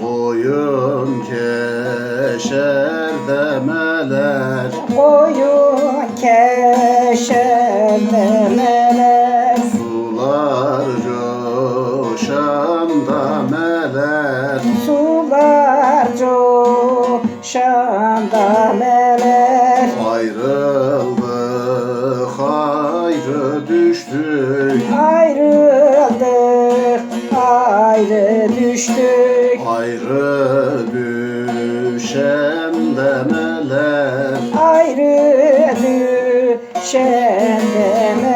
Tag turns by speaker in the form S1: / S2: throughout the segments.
S1: Koyun keşer demeler
S2: Koyun keşer demeler
S1: Sular coşanda meler.
S2: Sular coşan dameler
S1: düştük
S2: Ayrıldık ayrı düştük.
S1: Ayrı düşen demeler.
S2: Ayrı düşen demeler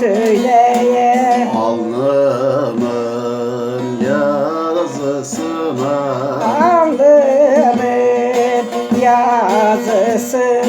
S2: söyleyeyim.
S1: Alnımın yazısına.
S2: Alnımın yazısına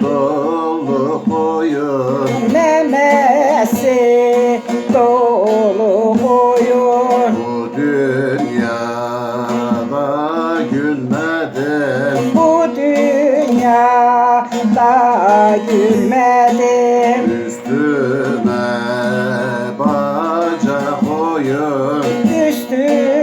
S1: dolu koyun.
S2: Memesi dolu koyun.
S1: Bu dünyada gülmedim.
S2: Bu dünyada gülmedim